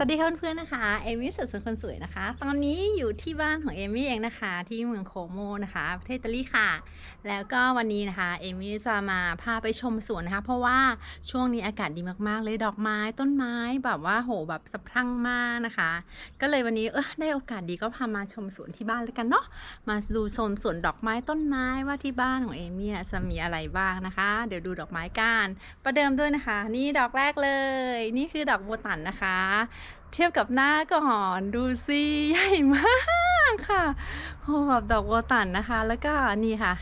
สวัสดีค่ะเพื่อนๆนะคะ เอมี่สุดสวยคนสวยนะคะ ตอนนี้อยู่ที่บ้านของเอมี่เองนะคะ ที่เมืองโคโมนะคะประเทศอิตาลีค่ะ แล้วก็วันนี้นะคะเอมี่จะมาพาไปชมสวนนะคะ เพราะว่าช่วงนี้อากาศดีมากๆเลยดอกไม้ต้นไม้แบบว่าโหแบบสะพรั่งมากนะคะ ก็เลยวันนี้เออได้โอกาสดีก็พามาชมสวนที่บ้านแล้วกันเนาะมาดูโซนสวนดอกไม้ต้นไม้ว่าที่บ้านของเอมี่จะมีอะไรบ้างนะคะ เดี๋ยวดูดอกไม้กันประเดิมด้วยนะคะ นี่ดอกแรกเลย นี่คือดอกโบตันนะคะเทียบกับหน้าก่อนดูสิใหญ่มากค่ะโอ้แบบดอกโบตันนะคะ แล้วก็นี่ค่ะ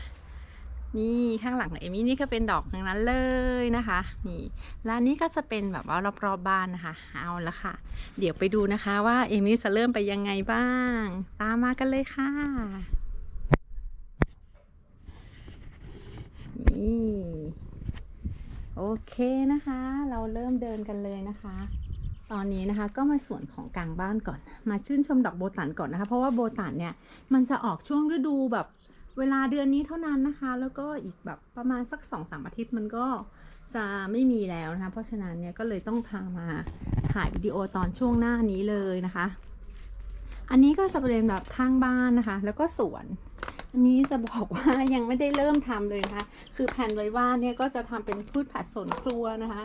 นี่ข้างหลังของเอมี่นี่ก็เป็นดอกทั้งนั้นเลยนะคะ นี่แล้วนนี้ก็จะเป็นแบบว่ารอบๆบบ้านนะคะ เอาละค่ะ เดี๋ยวไปดูนะคะว่าเอมี่จะเริ่มไปยังไงบ้าง ตามมากันเลยค่ะนี่โอเคนะคะ เราเริ่มเดินกันเลยนะคะ ตอนนี้นะคะก็มาส่วนของกลางบ้านก่อน มาชื่นชมดอกโบตันก่อนนะคะ เพราะว่าโบตันเนี่ยมันจะออกช่วงฤดูแบบเวลาเดือนนี้เท่านั้นนะคะ แล้วก็อีกแบบประมาณสักสองสามอาทิตย์มันก็จะไม่มีแล้วนะคะ เพราะฉะนั้นเนี่ยก็เลยต้องพามาถ่ายวิดีโอตอนช่วงหน้านี้เลยนะคะ อันนี้ก็จะเป็นแบบข้างบ้านนะคะ แล้วก็สวน อันนี้จะบอกว่ายังไม่ได้เริ่มทำเลยนะคะ คือแผนไว้ว่าเนี่ยก็จะทำเป็นพืชผักสวนครัวนะคะ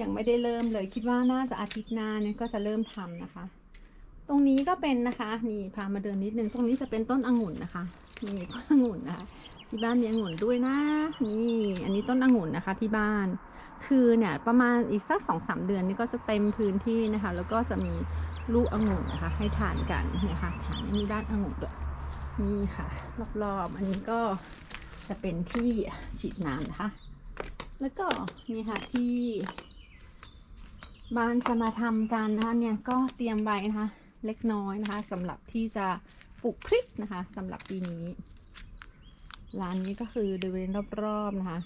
ยังไม่ได้เริ่มเลยคิดว่าน่าจะอาทิตย์หน้าเนี่ยก็จะเริ่มทำนะคะ ตรงนี้ก็เป็นนะคะ นี่พามาเดินนิดนึงตรงนี้จะเป็นต้นองุ่นนะคะนี่ต้นองุ่นนะคะที่บ้านมีองุ่นด้วยนะนี่อันนี้ต้นองุ่นนะคะที่บ้าน คือเนี่ยประมาณอีกสักสองสามเดือนนี่ก็จะเต็มพื้นที่นะคะ แล้วก็จะมีลูกองุ่นนะคะ ให้ทานกันเนี่ยค่ะทานมีด้านองุ่นด้วยนี่ค่ะ รอบๆอันนี้ก็จะเป็นที่ฉีดน้ำนะคะ แล้วก็นี่ค่ะที่ บ้านจะมาทำกันนะคะเนี่ยก็เตรียมไว้นะคะเล็กน้อยนะคะสำหรับที่จะปลูกพริกนะคะสำหรับปีนี้ร้านนี้ก็คือบริเวณรอบๆนะคะ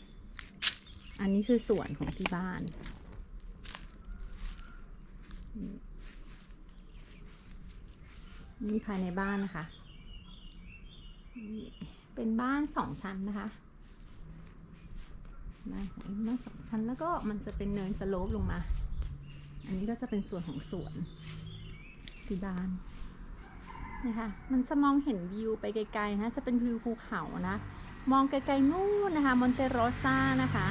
อันนี้คือสวนของที่บ้าน นี่ภายในบ้านนะคะ เป็นบ้านสองชั้นนะคะมบ้านสองชั้นแล้วก็มันจะเป็นเนินสโลปลงมา อันนี้ก็จะเป็นส่วนของสวนที่บ้านนะคะ มันจะมองเห็นวิวไปไกลๆนะ จะเป็นวิวภูเขานะ มองไกลๆนู่นนะคะ มอนเตโรซานะคะ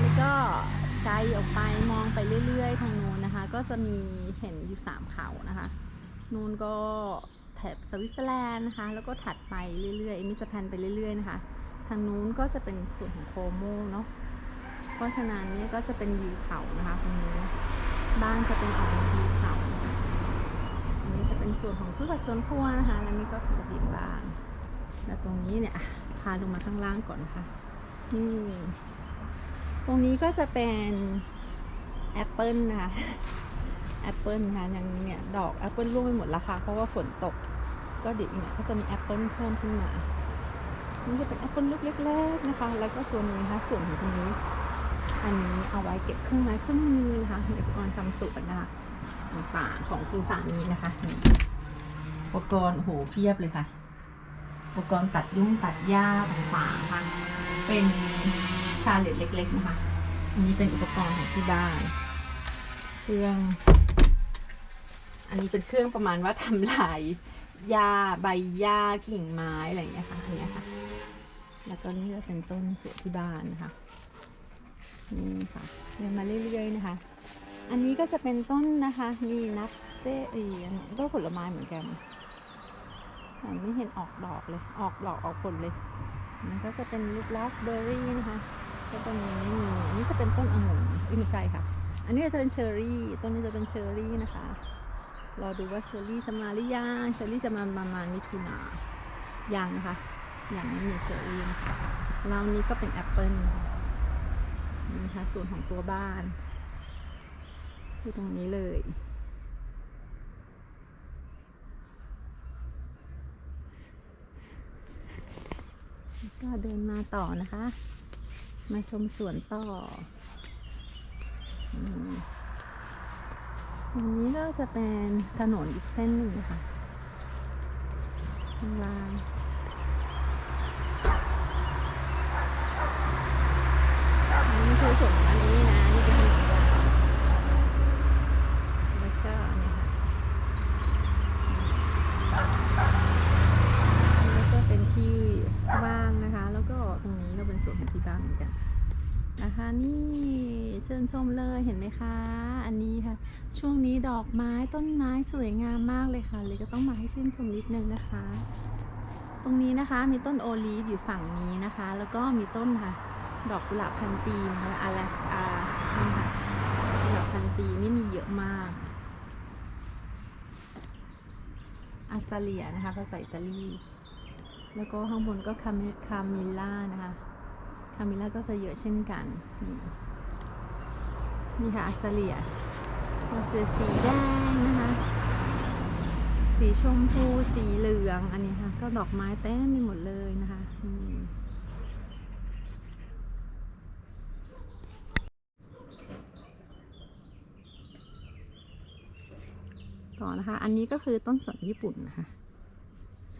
แล้วก็ไกลออกไปมองไปเรื่อยๆ ทางนู้นนะคะ ก็จะมีเห็นอยู่สามเขานะคะ นู้นก็แถบสวิตเซอร์แลนด์นะคะ แล้วก็ถัดไปเรื่อยๆเอมิจะแพนไปเรื่อยๆ นะคะ ทางนู้นก็จะเป็นส่วนของโคโมเนาะ เพราะฉะนั้นเนี่ยก็จะเป็นวิวเขานะคะตรงนี้ บ้านจะเป็นออกเป็นวิวเขานะอันนี้จะเป็นส่วนของพืชผักสวนครัวนะคะ แล้วนี่ก็คือระเบียงบ้านแล้วตรงนี้เนี่ยพาลงมาข้างล่างก่อนนะคะ นี่ ตรงนี้ก็จะเป็นแอปเปิลนะคะแอปเปิลนะคะยังเนี่ยดอกแอปเปิลร่วงไปหมดแล้วค่ะเพราะว่าฝนตกก็เดี๋ยวอีกหน่ยก็จะมีแอปเปิลเพิ่มขึ้นมานี่จะเป็นแอปเปิลลูกเล็กๆนะคะ แล้วก็ตัวนี้นะคะส่วนของตรงนี้ อันนี้เอาไว้เก็บเครื่องไม้เครื่องมือนะคะอุปกรณ์ทำสวนนะคะต่างๆของคุณสามีนะคะอุปกรณ์โหเพียบเลยค่ะ อุปกรณ์ตัดยุ่งตัดหญ้าต่างๆค่ะ เป็นชาเลตเล็ก ๆ นะคะอันนี้เป็นอุปกรณ์ของที่บ้าน เครื่อง อันนี้เป็นเครื่องประมาณว่าทำลายหญ้าใบหญ้ากิ่งไม้อะไรอย่างเงี้ยค่ะอันเนี้ยค่ะ แล้วก็นี่ก็เป็นต้นเสือที่บ้านนะคะ นี่ค่ะเดินมาเรื่อยๆนะคะ อันนี้ก็จะเป็นต้นนะคะนี่นับเต้อีต้นผลไม้เหมือนกันแต่ไม่เห็นออกดอกเลย ออกดอกออกผลเลย มันก็จะเป็นลูกราสเบอร์รี่นะคะ ก็ต้นนี้ไม่มีอันนี้จะเป็นต้นองุ่นอ้ไม่ใช่ค่ะ อันนี้จะเป็นเชอร์รี่ ต้นนี้จะเป็นเชอร์รี่นะคะ รอดูว่าเชอร์รี่จะมาหรือยัง เชอร์รี่จะมาประมาณมิถุนายังนะคะยังไม่มีเชอร์รี่นะคะแล้วนี้ก็เป็นแอปเปิลนะคะ นี่นะคะส่วนของตัวบ้านคือตรงนี้เลย ก็เดินมาต่อนะคะ มาชมสวนต่ออืมตรงนี้ก็จะเป็นถนนอีกเส้นหนึ่งนะคะข้างล่าง คือส่วนอันนี้นะ นี่เป็นถนนยาวแล้วก็เนี่ยค่ะแล้วก็เป็นที่บ้านนะคะ แล้วก็ตรงนี้ก็เป็นส่วนของที่บ้านเหมือนกันนะคะนี่เชิญชมเลยเห็นไหมคะ อันนี้ค่ะ ช่วงนี้ดอกไม้ต้นไม้สวยงามมากเลยค่ะ เลยก็ต้องมาให้ชื่นชมนิดนึงนะคะ ตรงนี้นะคะมีต้นโอลีฟอยู่ฝั่งนี้นะคะ แล้วก็มีต้นค่ะ ดอกกุหลาบพันปีนะคะอาลาสอานี่ค่ะกุหลาบพันปีนี่มีเยอะมากอาซาเลียนะคะภาษาอิตาลี แล้วก็ข้างบนก็คาเมคามิลล่านะคะคามิลล่าก็จะเยอะเช่นกัน นี่นี่ค่ะอาซาเลียก็คือสีแดงนะคะ สีชมพู สีเหลือง อันนี้ค่ะ ก็ดอกไม้เต็มไปหมดเลยนะคะนี่ ต่อนะคะ อันนี้ก็คือต้นสนญี่ปุ่นนะคะ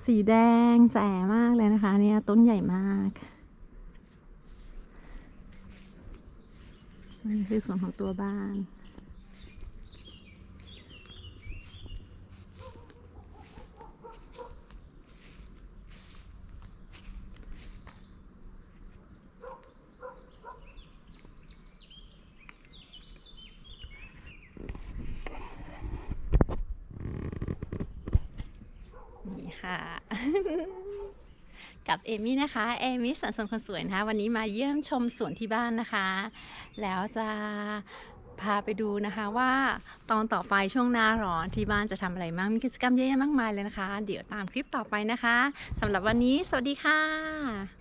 สีแดงแจ๋มากเลยนะคะ เนี่ยต้นใหญ่มากนี่คือส่วนของตัวบ้าน นี่ ค่ะ กับเอมี่นะคะเอมี่สันสนคนสวยนะคะวันนี้มาเยี่ยมชมสวนที่บ้านนะคะ แล้วจะพาไปดูนะคะว่าตอนต่อไปช่วงหน้าร้อนที่บ้านจะทำอะไรบ้างมีกิจกรรมเยอะแยะมากมายเลยนะคะ เดี๋ยวตามคลิปต่อไปนะคะสำหรับวันนี้ สวัสดีค่ะ